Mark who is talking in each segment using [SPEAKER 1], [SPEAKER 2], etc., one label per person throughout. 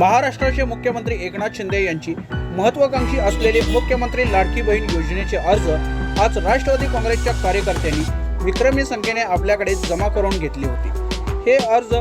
[SPEAKER 1] महाराष्ट्राचे मुख्यमंत्री एकनाथ शिंदे यांची महत्वाकांक्षी असलेली मुख्यमंत्री लाडकी बहीण योजनेचे अर्ज आज राष्ट्रवादी काँग्रेसच्या कार्यकर्त्यांनी विक्रमी संख्येने आपल्याकडे जमा करून घेतली होती. हे अर्ज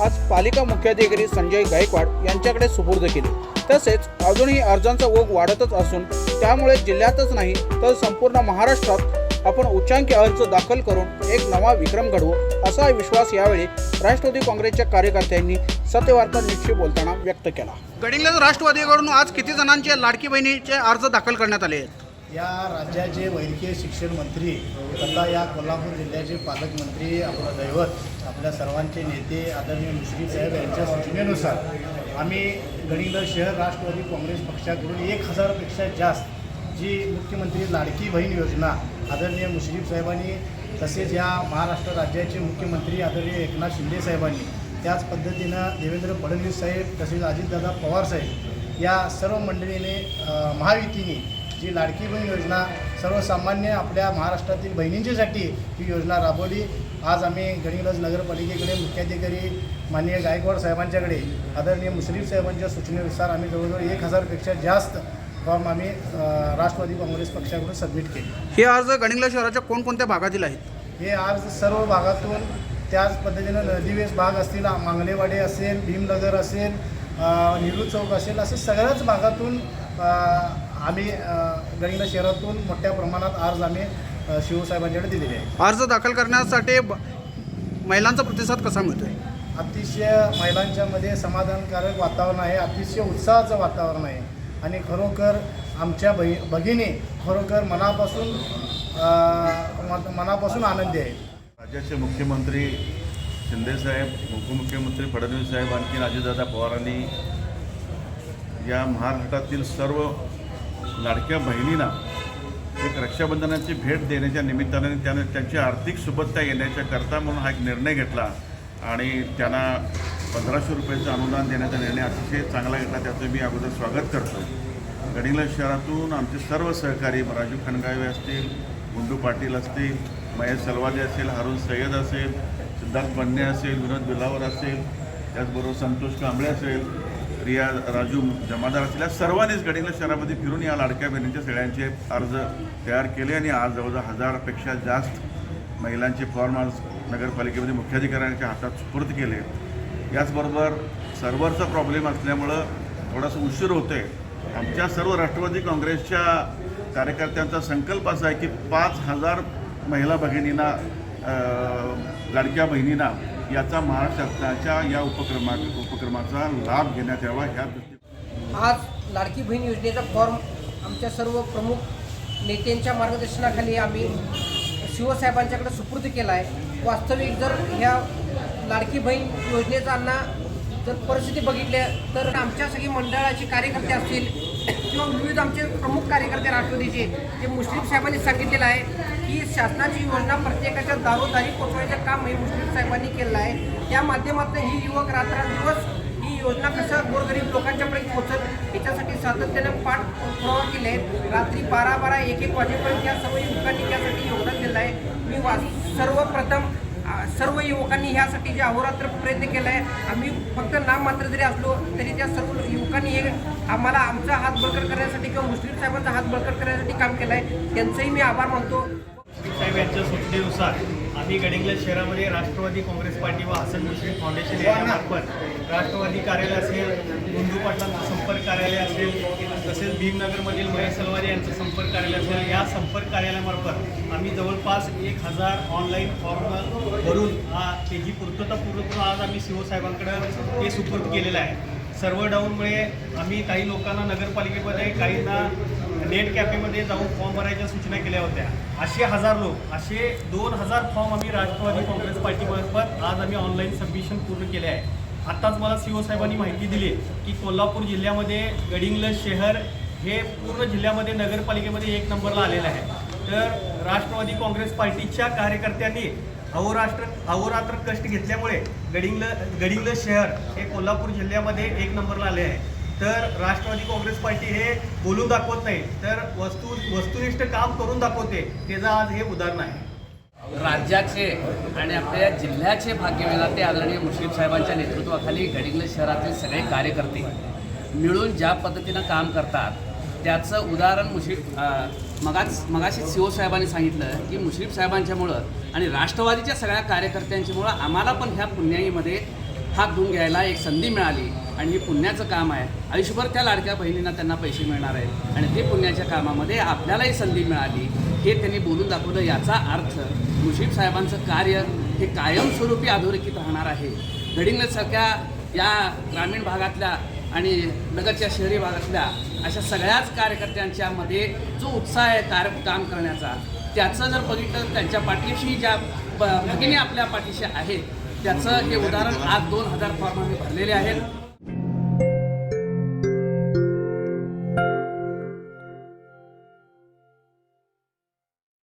[SPEAKER 1] आज पालिका मुख्याधिकारी संजय गायकवाड यांच्याकडे सुपूर्द केले. तसेच अजूनही अर्जांचा ओघ वाढतच असून त्यामुळे जिल्ह्यातच नाही तर संपूर्ण महाराष्ट्रात आपण उच्चांकी अर्ज दाखल करून एक नवा विक्रम घडवू असा विश्वास यावेळी राष्ट्रवादी काँग्रेसच्या कार्यकर्त्यांनी सत्यवार्ता न्यूजशी बोलताना व्यक्त केला. गडिंग्लज राष्ट्रवादीकडून आज किती जणांचे लाडकी बहिणीचे अर्ज दाखल करण्यात आले आहेत?
[SPEAKER 2] या राज्याचे वैद्यकीय शिक्षण मंत्री तथा या कोल्हापूर जिल्ह्याचे पालकमंत्री आपलं दैवत आपल्या सर्वांचे नेते आदरणीय मुश्रीफ साहेब यांच्या सूचनेनुसार आम्ही गडिंग्लज शहर राष्ट्रवादी काँग्रेस पक्षाकडून एक हजारपेक्षा जास्त जी मुख्यमंत्री लाडकी बहीण योजना आदरणीय मुश्रीफ साहेबांनी तसेच या महाराष्ट्र राज्याचे मुख्यमंत्री आदरणीय एकनाथ शिंदे साहेबांनी त्याच पद्धतीनं देवेंद्र फडणवीस साहेब तसेच अजितदादा पवार साहेब या सर्व मंडळीने महायुतीने जी लाडकी बहीण योजना सर्वसामान्य आपल्या महाराष्ट्रातील बहिणींच्यासाठी ही योजना राबवली. आज आम्ही गडिंग्लज नगरपालिकेकडे मुख्याधिकारी माननीय गायकवाड साहेबांच्याकडे आदरणीय मुश्रीफ साहेबांच्या सूचनेनुसार आम्ही जवळजवळ एक हजारपेक्षा जास्त फॉर्म आम्ही राष्ट्रवादी काँग्रेस पक्षाकडून सबमिट केले.
[SPEAKER 1] हे अर्ज गडिंग्लज शहराच्या कोणकोणत्या भागातील आहेत?
[SPEAKER 2] हे आज सर्व भागातून त्याच पद्धतीनं नदीवेस भाग असतील मांगलेवाडी असेल भीमनगर असेल नेहरू चौक असेल असे सगळ्याच भागातून अ, आम्ही अ, गडिंग्लज शहरातून मोठ्या प्रमाणात अर्ज आम्ही अ, शिवसाहेबांच्याकडे दिलेले आहे
[SPEAKER 1] अर्ज दाखल करण्यासाठी ब- महिलांचा प्रतिसाद कसा मिळतोय?
[SPEAKER 2] अतिशय महिलांच्यामध्ये समाधानकारक वातावरण आहे अतिशय उत्साहाचं वातावरण आहे. आणि खरोखर आमच्या बही भगिनी खरोखर मनापासून म- मनापासून आनंदी आहे
[SPEAKER 3] राज्याचे मुख्यमंत्री शिंदेसाहेब उपमुख्यमंत्री फडणवीस साहेब आणखी अजितदादा पवारांनी या महाराष्ट्रातील सर्व लाडक्या बहिणींना एक रक्षाबंधनाची भेट देण्याच्या निमित्ताने त्यानं त्यांची आर्थिक सुबत्ता येण्याच्या करता म्हणून हा एक निर्णय घेतला. आणि त्यांना पंधराशे रुपयाचं अनुदान देण्याचा निर्णय अतिशय चांगला घेतला त्याचं मी अगोदर स्वागत करतो गडिंग्लज शहरातून आमचे सर्व सहकारी राजू खणगावे असतील गुंडू पाटील असतील महेश सलवादे असेल हारून सय्यद असेल सिद्धार्थ बन्ने असेल विनोद बिलावर असेल त्याचबरोबर संतोष कांबळे असेल रिया राजू जमादार असेल या सर्वांनीच गडिंग्लज शहरामध्ये फिरून या लाडक्या बहिणींच्या सगळ्यांचे अर्ज तयार केले आणि आज जवळजवळ हजारपेक्षा जास्त महिलांचे फॉर्म आज नगरपालिकेमध्ये मुख्याधिकाऱ्यांच्या हातात सुपूर्द केले. याचबरोबर सर्व्हरचा प्रॉब्लेम असल्यामुळं थोडासा उशीर होतो आहे आमच्या सर्व राष्ट्रवादी काँग्रेसच्या कार्यकर्त्यांचा संकल्प असा आहे की पाच हजार महिला भगिनींना लाडक्या बहिणींना याचा महाराष्ट्राच्या या उपक्रमा उपक्रमाचा लाभ घेण्यात यावा ह्या दृष्टी
[SPEAKER 4] आज लाडकी बहीण योजनेचा फॉर्म आमच्या सर्व प्रमुख नेत्यांच्या मार्गदर्शनाखाली आम्ही शिवसाहेबांच्याकडे सुपूर्द केला आहे वास्तविक जर ह्या लाडकी बहीण योजनेचा जर परिस्थिती बघितली तर आमच्या सगळी मंडळाचे कार्यकर्ते असतील किंवा विविध आमचे प्रमुख कार्यकर्ते राष्ट्रवादीचे जे मुस्लिम साहेबांनी सांगितलेलं आहे की शासनाची योजना प्रत्येकाच्या दारोदारी पोचवायचं काम हे मुस्लिम साहेबांनी केलेलं आहे. त्या माध्यमातून ही युवक रात्रंदिवस ही योजना कसं गोरगरीब लोकांच्यापर्यंत पोहोचत याच्यासाठी सातत्यानं पाठपुरावा केले आहेत. रात्री बारा बारा एक एक वाजेपर्यंत या सर्व युवकांनी त्यासाठी योगदान दिलं आहे. मी वा सर्वप्रथम सर्व युवकांनी ह्यासाठी जे अहोरात्र प्रयत्न केला आहे आम्ही फक्त नाम मात्र जरी असलो तरी त्या सर्व युवकांनी हे आम्हाला आमचा हात बळकट करण्यासाठी किंवा मुस्लिम साहेबांचा हात बळकट करण्यासाठी काम केलं आहे त्यांचंही मी आभार मानतो.
[SPEAKER 5] साहेब यांच्या सूचनेनुसार आम्ही गडिंगला शहरामध्ये राष्ट्रवादी काँग्रेस पार्टी व हसन मुश्रीफ फाउंडेशन यांच्यामार्फत राष्ट्रवादी कार्यालय असेल गुंडू पाटलांचं संपर्क कार्यालय असेल तसेच भीमनगरमधील महेश सलवारी यांचं संपर्क कार्यालय असेल या संपर्क कार्यालयामार्फत आम्ही जवळपास एक हजार ऑनलाईन फॉर्म भरून हा त्याची पूर्तता पूर्ण आज आम्ही सीओ साहेबांकडं ते सुपूर्द केलेलं आहे. सर्व डाऊनमुळे आम्ही काही लोकांना नगरपालिकेमध्ये काहींना नेट कॅफेमध्ये जाऊन फॉर्म भरायच्या सूचना केल्या होत्या. असे हजार लोक असे दोन हजार फॉर्म आम्ही राष्ट्रवादी काँग्रेस पार्टीमार्फत आज आम्ही ऑनलाईन सबमिशन पूर्ण केले आहे. आत्ताच मला सी ओ साहेबांनी माहिती दिली की कोल्हापूर जिल्ह्यामध्ये गडिंग्लज शहर हे पूर्ण जिल्ह्यामध्ये नगरपालिकेमध्ये एक नंबरला आलेलं आहे. तर राष्ट्रवादी काँग्रेस पार्टीच्या कार्यकर्त्यांनी अहोराष्ट्र अहोरात्र कष्ट घेतल्यामुळे गडिंगल गडिंगल शहर हे कोल्हापूर जिल्ह्यामध्ये एक नंबरला आले आहे. तर राष्ट्रवादी काँग्रेस पार्टी हे बोलून दाखवत नाही तर वस्तू वस्तुनिष्ठ काम करून दाखवते त्याचं आज हे उदाहरण आहे.
[SPEAKER 6] राज्याचे आणि आपल्या जिल्ह्याचे भाग्यविधाते आदरणीय मुश्रीफ साहेबांच्या नेतृत्वाखाली गडिंग्लज शहरातील सगळे कार्यकर्ते मिळून ज्या पद्धतीनं काम करतात त्याचं उदाहरण मुश्रीफ मगाच मगाशी सी साहेबांनी सांगितलं की मुश्रीफ साहेबांच्यामुळं आणि राष्ट्रवादीच्या सगळ्या कार्यकर्त्यांच्यामुळं आम्हाला पण ह्या पुण्याईमध्ये हात धुवून घ्यायला एक संधी मिळाली आणि हे पुण्याचं काम आहे. आयुष्यभर त्या लाडक्या बहिणींना त्यांना पैसे मिळणार आहेत आणि ते पुण्याच्या कामामध्ये आपल्यालाही संधी मिळाली. हे त्यांनी बोलून दाखवलं. याचा अर्थ मुशीफ साहेबांचं कार्य हे कायमस्वरूपी अधोरेखित राहणार आहे. गडिंग्लजसारख्या या ग्रामीण भागातल्या आणि लगतच्या शहरी भागातल्या अशा सगळ्याच कार्यकर्त्यांच्यामध्ये जो उत्साह आहे कार्य काम करण्याचा त्याचं जर बघितलं तर त्यांच्या पाठीशी ज्या भगिनी आपल्या पाठीशी आहेत त्याचं हे उदाहरण आज दोन हजार फॉर्म आम्ही भरलेले आहेत.